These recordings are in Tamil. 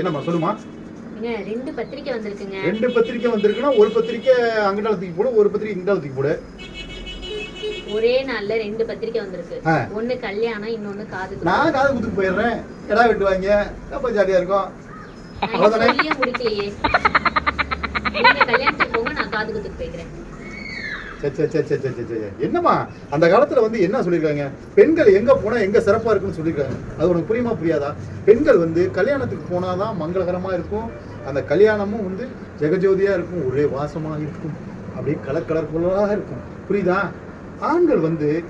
என்னம்மா சொல்லுமா? ரெண்டு பத்திரிக்கை வந்திருக்குங்க. ரெண்டு பத்திரிக்கை வந்திருக்குன்னா ஒரு பத்திரிக்கை அங்கடால தூக்கி போடு ஒரு பத்திரிக்கை இங்கடால தூக்கி போடு. ஒரே நாள்ல ரெண்டு பத்திரிக்கை வந்திருக்கு. ஒண்ணு கல்யாணம் இன்னொன்னு காது நான் காது குத்துக்கு போயிடுறேன். கிடா வெட்டுவாங்க. அப்ப ஜாலியா இருக்கும். அவ்வளவுதானே? முடிக்கலையே. கல்யாணத்துக்கு போங்க நான் காது குத்துக்கு போய்க்கிறேன். சே, சே, சே, சே, சே, சே, சே. என்னம்மா? அந்த காலத்துல வந்து என்ன சொல்லியிருக்காங்க? பெண்கள் எங்க போனா எங்க சிறப்பா இருக்குன்னு சொல்லியிருக்காங்க. அது உனக்கு புரியுமா புரியாதா? பெண்கள் வந்து கல்யாணத்துக்கு போனாதான் மங்களகரமா இருக்கும். அந்த கல்யாணமும் வந்து ஜெகஜோதியா இருக்கும். ஒரே வாசமா இருக்கும். அப்படியே கலர் கலர் கலராக இருக்கும். புரியுதா? ஆண்கள் வந்து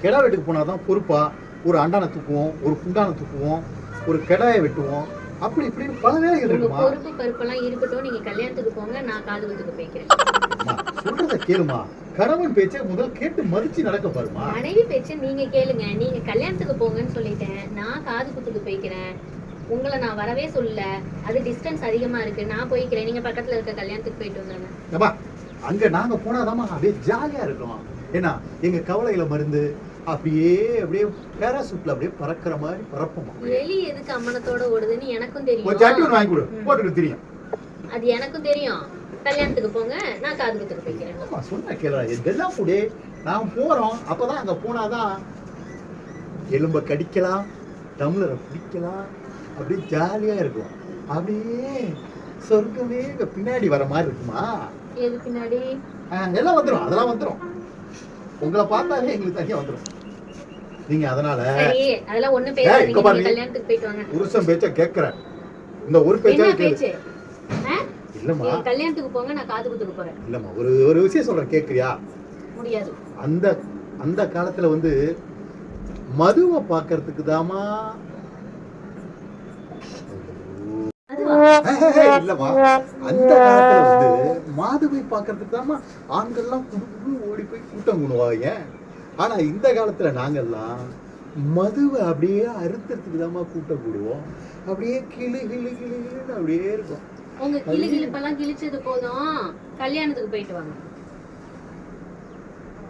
கிடா வெட்டுக்கு போனாதான் பொறுப்பா. ஒரு அண்டானை தூக்குவோம் ஒரு குண்டானை தூக்குவோம் ஒரு கிடாயை வெட்டுவோம். அப்படி இப்படின்னு பல வேலைகள் இருக்குமா? பொறுப்பு பருப்பெல்லாம் இருக்கட்டும். நீங்க கல்யாணத்துக்கு போங்க நான் காது குத்துக்கு போய்க்கிறேன். சொல்றத கேளுமா? கணவன் பேச்சை முதல் கேட்டு மதிச்சு நடக்க பாருமா. மனைவி பேச்ச நீங்க கேளுங்க. நீங்க கல்யாணத்துக்கு போங்கன்னு சொல்லிட்டேன். நான் காது குத்துக்கு போய்க்கிறேன். உங்களை நான் வரவே சொல்லல. அது டிஸ்டன்ஸ் அதிகமா இருக்கு. நான் போய்க்கிறேன். நீங்க பக்கத்துல இருக்க கல்யாணத்துக்கு போயிட்டு வந்தாங்க ஏப்பா அங்க நாங்க போனாதாம்மா. அப்படியே ஜாலியா இருக்கும். ஏன்னா எங்க கவலையில மருந்து அப்படியே அப்படியே பேராசூட்ல அப்படியே பறக்கிற மாதிரி பறப்போமா. எலி எதுக்கு அம்மனத்தோட ஓடுதுன்னு எனக்கும் ஒரு சட்டி தெரியும் ஒன்று வாங்கி கொடு. போட்டுட்டு தெரியும். அது எனக்கும் தெரியும். கல்யாணத்துக்கு போங்க நான் காது குத்துக்கு போய்க்கிறேன். சொன்ன கேள இதெல்லாம் கூட நாம் போறோம் அப்பதான் அங்க போனாதான் எலும்ப கடிக்கலாம் டம்ளரை பிடிக்கலாம் அப்படியே ஜாலியா இருக்கும். அப்படியே சொர்க்கமே இங்க பின்னாடி வர மாதிரி இருக்குமா? எது பின்னாடி? எல்லாம் வந்துரும் அதெல்லாம் வந்துரும். உங்களை பார்த்தாலே எங்களுக்கு தனியா வந்துரும். நீங்க அதனால அதெல்லாம் ஒண்ணு நீ. கல்யாணத்துக்கு போயிட்டு வாங்க. புருஷன் பேச்ச கேக்குறேன் இந்த ஒரு கேளு. பேச்சு? ஆ? இல்லம்மா. கல்யாணத்துக்கு போங்க நான் காது குத்துக்கு போறேன். இல்லம்மா ஒரு ஒரு விஷயம் சொல்றேன் கேக்குறியா? முடியாது. அந்த அந்த காலத்துல வந்து மதுவை பார்க்கறதுக்கு தாமா இல்லம்மா. அந்த காலத்துல வந்து மாதுவை பார்க்கறதுக்கு தாமா ஆண்கள்லாம் குடு குடு ஓடி போய் கூட்டம் குணுவாங்க ஆனா இந்த காலத்துல நாங்கெல்லாம் மதுவை அப்படியே அறுத்துறதுக்கு தாமா கூட்டம் கூடுவோம் அப்படியே கிளு கிளு கிளு கிளுன்னு அப்படியே இருக்கும். உங்க கிளி கிளிப்பெல்லாம் கிழிச்சது போதும். கல்யாணத்துக்கு போயிட்டு வாங்க.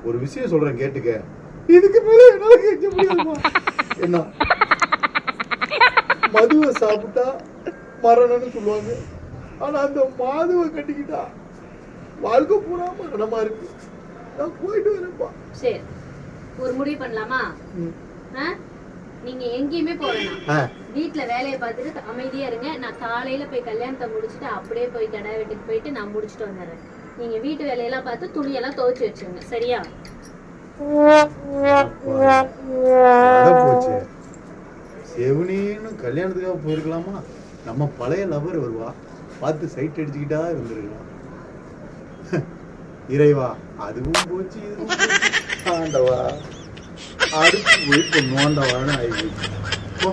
ஒரு விஷயம் சொல்றேன் கேட்டுக்க. இதுக்கு மேல என்னால கேட்க முடியாதுமா என்ன? மதுவை சாப்பிட்டா மரணம்னு சொல்லுவாங்க. ஆனா அந்த மாதுவை கட்டிக்கிட்டா வாழ்க்கை பூரா மரணமா இருக்கு. நான் போயிட்டு வரேன்ப்பா. சரி. ஒரு முடிவு பண்ணலாமா? நீங்க எங்கேயுமே போக வேணாம் ஆ, வீட்ல வேலையை பார்த்துட்டு அமைதியா இருங்க. நான் காலையில போய் கல்யாணத்தை முடிச்சுட்டு அப்படியே போய் கடை வீட்டுக்கு போயிட்டு நான் முடிச்சுட்டு வந்துடுறேன். நீங்க வீட்டு வேலையெல்லாம் பார்த்து துணியெல்லாம் துவைச்சு வச்சுருங்க. சரியா? செவனின்னு கல்யாணத்துக்காக போயிருக்கலாமா? நம்ம பழைய லவர் வருவா. பார்த்து சைட் அடிச்சுக்கிட்டா இருந்திருக்கலாம். இறைவா அதுவும் போச்சு. ஆண்டவா. ആരും വീട്ടിൽ കൊന്നുകൊണ്ടാണ് ആയിരിക്കുന്നത് അപ്പോൾ